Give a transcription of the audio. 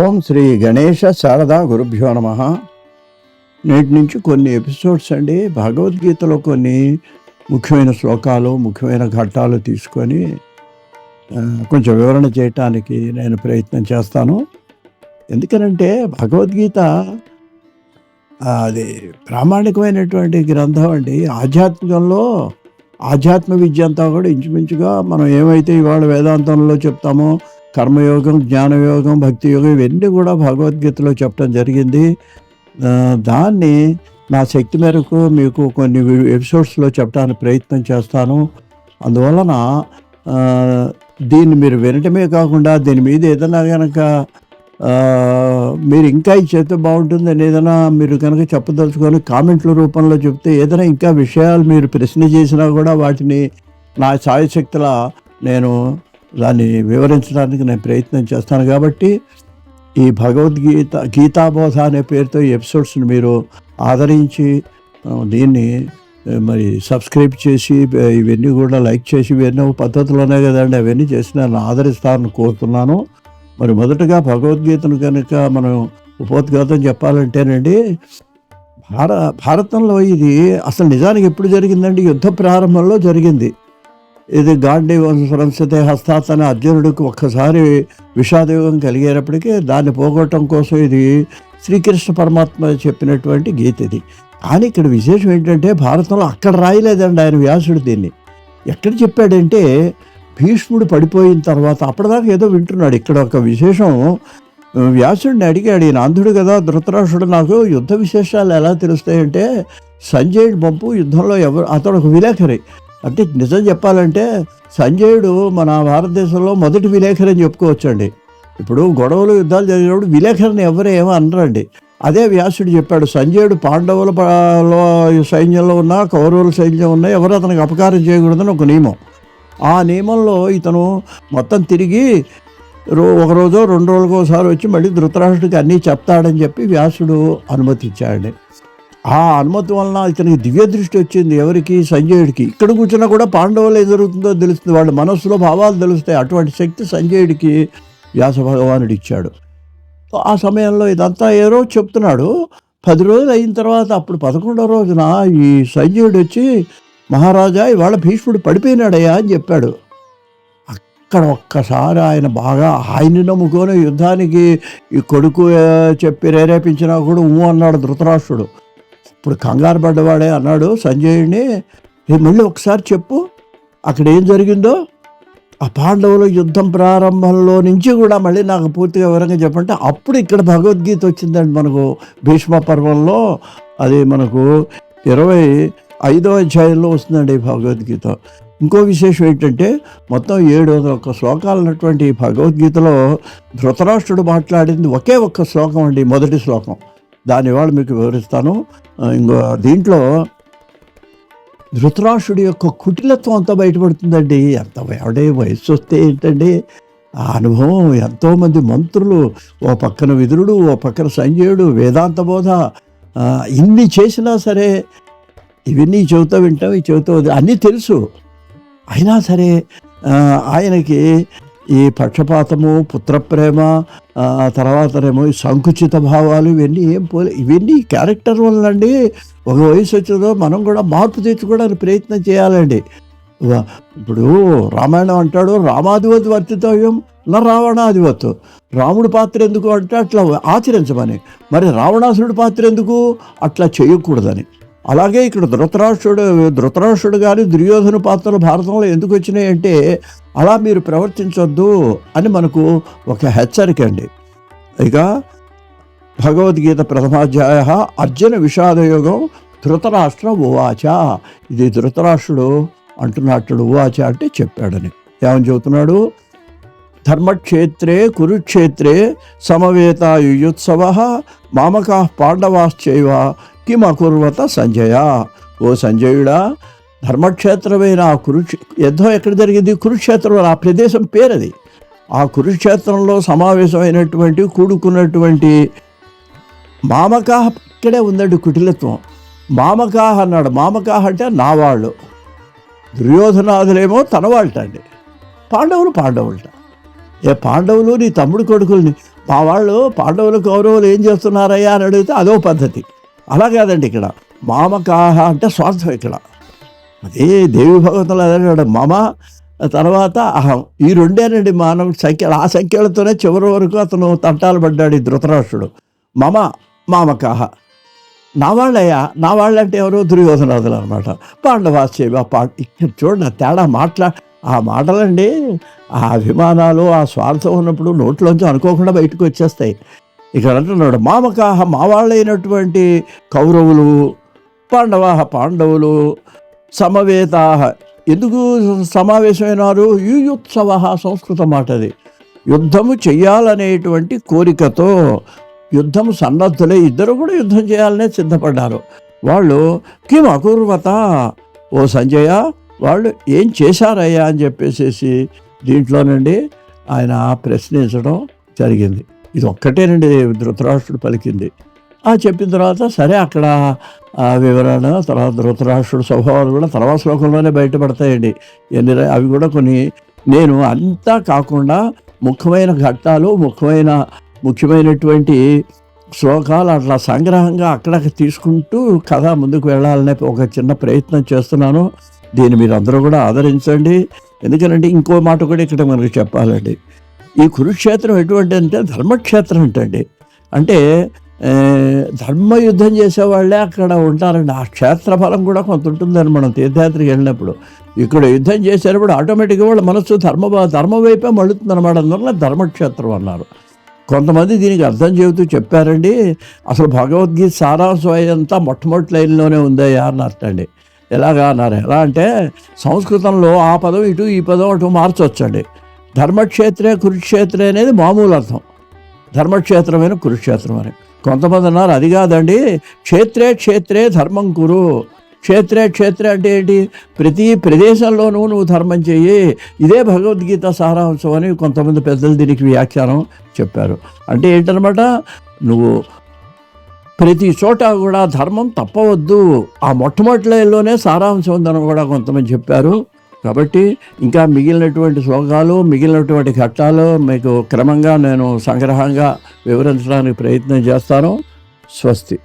ఓం శ్రీ గణేష శారదా గురుభ్యో నమ. నేటి నుంచి కొన్ని ఎపిసోడ్స్ అండి. భగవద్గీతలో కొన్ని ముఖ్యమైన శ్లోకాలు ముఖ్యమైన ఘట్టాలు తీసుకొని కొంచెం వివరణ చేయటానికి నేను ప్రయత్నం చేస్తాను. ఎందుకనంటే భగవద్గీత అది ప్రామాణికమైనటువంటి గ్రంథం అండి. ఆధ్యాత్మికంలో ఆధ్యాత్మ విద్య అంతా కూడా ఇంచుమించుగా మనం ఏమైతే ఇవాళ వేదాంతంలో చెప్తామో కర్మయోగం జ్ఞానయోగం భక్తి యోగం ఇవన్నీ కూడా భగవద్గీతలో చెప్పడం జరిగింది. దాన్ని నా శక్తి మేరకు మీకు కొన్ని ఎపిసోడ్స్లో చెప్పడానికి ప్రయత్నం చేస్తాను. అందువలన దీన్ని మీరు వినటమే కాకుండా దీని మీద ఏదైనా కనుక మీరు ఇంకా ఇది చేస్తే బాగుంటుందని ఏదైనా మీరు కనుక చెప్పదలుచుకొని కామెంట్ల రూపంలో చెప్తే ఏదైనా ఇంకా విషయాలు మీరు ప్రశ్న చేసినా కూడా వాటిని నా సాయశక్తుల నేను దాన్ని వివరించడానికి నేను ప్రయత్నం చేస్తాను కాబట్టి ఈ భగవద్గీత గీతాబోధ అనే పేరుతో ఈ ఎపిసోడ్స్ని మీరు ఆదరించి దీన్ని మరి సబ్స్క్రైబ్ చేసి ఇవన్నీ కూడా లైక్ చేసి ఇవన్నీ పద్ధతులు ఉన్నాయి కదండి అవన్నీ చేసి నన్ను ఆదరిస్తారని కోరుతున్నాను. మరి మొదటగా భగవద్గీతను కనుక మనం ఉపోద్ఘాతం చెప్పాలంటేనండి భార భారతంలో ఇది అసలు నిజానికి ఎప్పుడు జరిగిందండి? యుద్ధ ప్రారంభంలో జరిగింది. ఇది గాంధీ సంస్థతే హస్తాత్ అనే అర్జునుడికి ఒక్కసారి విషాదయోగం కలిగేటప్పటికీ దాన్ని పోగొట్టడం కోసం ఇది శ్రీకృష్ణ పరమాత్మ చెప్పినటువంటి గీత ఇది. కానీ ఇక్కడ విశేషం ఏంటంటే భారతంలో అక్కడ రాయలేదండి ఆయన వ్యాసుడు దీన్ని. ఎక్కడ చెప్పాడంటే భీష్ముడు పడిపోయిన తర్వాత అప్పటిదాకా ఏదో వింటున్నాడు. ఇక్కడ ఒక విశేషం వ్యాసుడిని అడిగాడు ఈయన అంధుడు కదా ధృతరాష్ట్రుడు నాకు యుద్ధ విశేషాలు ఎలా తెలుస్తాయంటే సంజయుడు పంపు యుద్ధంలో ఎవరు అతడు ఒక విలేఖరి అంటే నిజం చెప్పాలంటే సంజయుడు మన భారతదేశంలో మొదటి విలేఖరి అని చెప్పుకోవచ్చండి. ఇప్పుడు గొడవలు యుద్ధాలు జరిగినప్పుడు విలేఖరిని ఎవరు ఏమో అనరండి. అదే వ్యాసుడు చెప్పాడు సంజయుడు పాండవుల సైన్యంలో ఉన్న కౌరవుల సైన్యం ఉన్న ఎవరు అతనికి అపకారం చేయకూడదని ఒక నియమం. ఆ నియమంలో ఇతను మొత్తం తిరిగి రో ఒకరోజు రెండు రోజులకోసారి వచ్చి మళ్ళీ ధృతరాష్ట్రుడికి అన్నీ చెప్తాడని చెప్పి వ్యాసుడు అనుమతి ఇచ్చాడండి ఆ అనుమతి వలన ఇతనికి దివ్య దృష్టి వచ్చింది ఎవరికి? సంజయుడికి. ఇక్కడ కూర్చున్నా కూడా పాండవులు ఏం జరుగుతుందో తెలుస్తుంది. వాళ్ళ మనస్సులో భావాలు తెలుస్తాయి. అటువంటి శక్తి సంజయుడికి వ్యాస భగవానుడు ఇచ్చాడు. ఆ సమయంలో ఇదంతా ఏ రోజు చెప్తున్నాడు. పది రోజులు అయిన తర్వాత అప్పుడు పదకొండో రోజున ఈ సంజయుడు వచ్చి మహారాజా ఇవాళ భీష్ముడు పడిపోయినాడయ్యా అని చెప్పాడు. అక్కడ ఒక్కసారి ఆయన బాగా ఆయన్ని నమ్ముకొని యుద్ధానికి ఈ కొడుకు చెప్పి ప్రేరేపించినా కూడా ఊ అన్నాడు ధృతరాష్ట్రుడు. ఇప్పుడు కంగారు పడ్డవాడే అన్నాడు సంజయుడిని మళ్ళీ ఒకసారి చెప్పు అక్కడ ఏం జరిగిందో? ఆ పాండవుల యుద్ధం ప్రారంభంలో నుంచి కూడా మళ్ళీ నాకు పూర్తిగా వివరంగా చెప్పంటే అప్పుడు ఇక్కడ భగవద్గీత వచ్చిందండి మనకు భీష్మ పర్వంలో. అది మనకు ఇరవై ఐదో అధ్యాయంలో వస్తుందండి ఈ భగవద్గీత. ఇంకో విశేషం ఏంటంటే మొత్తం ఏడు వందల ఒక్క శ్లోకాలు ఉన్నటువంటి ఈ భగవద్గీతలో ధృతరాష్ట్రుడు మాట్లాడింది ఒకే ఒక్క శ్లోకం అండి మొదటి శ్లోకం. దాని వాళ్ళు మీకు వివరిస్తాను. ఇంకో దీంట్లో ధృతరాష్ట్రుడి యొక్క కుటిలత్వం అంతా బయటపడుతుందండి. ఎంత ఎవడే వయసు వస్తే ఏంటండి? ఆ అనుభవం ఎంతోమంది మంత్రులు ఓ పక్కన విదురుడు ఓ పక్కన సంజయుడు వేదాంత బోధ ఇన్ని చేసినా సరే ఇవన్నీ చెబుతా వింటాం ఇవి చెబుతూ అన్నీ తెలుసు. అయినా సరే ఆయనకి ఈ పక్షపాతము పుత్రప్రేమ ఆ, తర్వాతనేమో ఈ సంకుచిత భావాలు ఇవన్నీ ఏం పోలే. ఇవన్నీ క్యారెక్టర్ వల్లండి. ఒక వయసు వచ్చిందో మనం కూడా మార్పు తెచ్చుకోవడానికి ప్రయత్నం చేయాలండి. ఇప్పుడు రామాయణం అంటాడు రామాధిపతి వర్తితవ్యం నా రావణాధిపతు. రాముడి పాత్ర ఎందుకు? అంటే అట్లా ఆచరించమని. మరి రావణాసురుడి పాత్ర ఎందుకు? అట్లా చేయకూడదని. అలాగే ఇక్కడ ధృతరాష్ట్రుడు ధృతరాష్ట్రుడు కానీ దుర్యోధన పాత్రలు భారతంలో ఎందుకు వచ్చినాయి అంటే అలా మీరు ప్రవర్తించొద్దు అని మనకు ఒక హెచ్చరిక అండి. ఇక భగవద్గీత ప్రథమాధ్యాయ అర్జున విషాదయోగం ధృతరాష్ట్ర ఉవాచ. ఇది ధృతరాష్ట్రుడు అంటున్నట్టుడు ఉవాచ అంటే చెప్పాడని. ఏమని చెబుతున్నాడు? ధర్మక్షేత్రే కురుక్షేత్రే సమవేత యుయుత్సవ మామకా పాండవాశ్చైవ కిమకుర్వత సంజయ. ఓ సంజయుడా ధర్మక్షేత్రమైన ఆ కురుక్షే యుద్ధం ఎక్కడ జరిగింది? కురుక్షేత్రం ఆ ప్రదేశం పేరది. ఆ కురుక్షేత్రంలో సమావేశమైనటువంటి కూడుకున్నటువంటి మామకాహ ఇక్కడే ఉందండి కుటిలత్వం. మామకాహ అన్నాడు. మామకాహ అంటే నా వాళ్ళు. దుర్యోధనాదులేమో తన వాళ్ళటండి పాండవులు పాండవులట. ఏ పాండవులు నీ తమ్ముడు కొడుకుల్ని మా వాళ్ళు పాండవులు కౌరవులు ఏం చేస్తున్నారయ్యా అని అడిగితే అదో పద్ధతి. అలా కాదండి ఇక్కడ. మామకాహ అంటే స్వార్థం ఇక్కడ. అదే దేవి భగవంతులు అదే మమ తర్వాత అహం. ఈ రెండేనండి మానవ సంఖ్యలు. ఆ సంఖ్యలతోనే చివరి వరకు అతను తంటాలు పడ్డాడు ఈ ధృతరాష్ట్రుడు. మమ మామకాహ నా వాళ్ళయ్యా నా వాళ్ళంటే ఎవరు దుర్యోధనాథులు అనమాట. పాండవాస్యవ పా ఇక్కడ చూడండి ఆ తేడా మాట్లా ఆ మాటలండి ఆ అభిమానాలు ఆ స్వార్థం ఉన్నప్పుడు నోట్లోంచి అనుకోకుండా బయటకు వచ్చేస్తాయి. ఇక్కడ అంటున్నాడు మామకాహ మా వాళ్ళైనటువంటి కౌరవులు పాండవాహ పాండవులు సమవేతాహ ఎందుకు సమావేశమైనారు? యుయుత్సవ సంస్కృత మాటది. యుద్ధము చేయాలనేటువంటి కోరికతో యుద్ధం సన్నద్ధులే ఇద్దరు కూడా యుద్ధం చేయాలనే సిద్ధపడ్డారు. వాళ్ళు కిం అకూర్వత? ఓ సంజయ వాళ్ళు ఏం చేశారయ్యా? అని చెప్పేసేసి దీంట్లోనండి ఆయన ప్రశ్నించడం జరిగింది. ఇది ఒక్కటేనండి ధృతరాష్ట్రుడు పలికింది. ఆ చెప్పిన తర్వాత సరే అక్కడ ఆ వివరణ తర్వాత ధృతరాష్ట్రుడు స్వభావాలు కూడా తర్వాత శ్లోకంలోనే బయటపడతాయండి. ఎన్ని అవి కూడా కొన్ని నేను అంతా కాకుండా ముఖ్యమైన ఘట్టాలు ముఖ్యమైన ముఖ్యమైనటువంటి శ్లోకాలు అట్లా సంగ్రహంగా అక్కడ తీసుకుంటూ కథ ముందుకు వెళ్ళాలనే ఒక చిన్న ప్రయత్నం చేస్తున్నాను. దీన్ని మీరు అందరూ కూడా ఆదరించండి. ఎందుకంటే ఇంకో మాట కూడా ఇక్కడ మనకు చెప్పాలండి. ఈ కురుక్షేత్రం ఎటువంటి అంటే ధర్మక్షేత్రం ఏంటండి అంటే ధర్మ యుద్ధం చేసేవాళ్ళే అక్కడ ఉంటారండి. ఆ క్షేత్ర ఫలం కూడా కొంత ఉంటుందని మనం తీర్థయాత్రకి వెళ్ళినప్పుడు. ఇక్కడ యుద్ధం చేసేటప్పుడు ఆటోమేటిక్గా వాళ్ళ మనసు ధర్మ ధర్మ వైపే మళ్ళుతుంది అనమాట అందువల్ల ధర్మక్షేత్రం అన్నారు. కొంతమంది దీనికి అర్థం చెబుతూ చెప్పారండి. అసలు భగవద్గీత సారాంశం అంతా మొట్టమొదటి లైన్లోనే ఉందయ్యా అన్నట్టు అండి ఎలాగా అన్నారు? ఎలా అంటే సంస్కృతంలో ఆ పదం ఇటు ఈ పదం అటు మార్చొచ్చండి. ధర్మక్షేత్రే కురుక్షేత్రే అనేది మామూలు అర్థం ధర్మక్షేత్రమైన కురుక్షేత్రం అని. కొంతమంది అన్నారు అది కాదండి క్షేత్రే క్షేత్రే ధర్మం కురు. క్షేత్రే క్షేత్రే అంటే ఏంటి? ప్రతి ప్రదేశంలోనూ నువ్వు ధర్మం చెయ్యి. ఇదే భగవద్గీత సారాంశం అని కొంతమంది పెద్దలు దీనికి వ్యాఖ్యానం చెప్పారు. అంటే ఏంటనమాట? నువ్వు ప్రతి చోట కూడా ధర్మం తప్పవద్దు. ఆ మొట్టమొదటిలోనే సారాంశం ఉందని కూడా కొంతమంది చెప్పారు. కాబట్టి ఇంకా మిగిలినటువంటి శ్లోకాలు మిగిలినటువంటి ఘట్టాలు మీకు క్రమంగా నేను సంగ్రహంగా వివరించడానికి ప్రయత్నం చేస్తాను. స్వస్తి.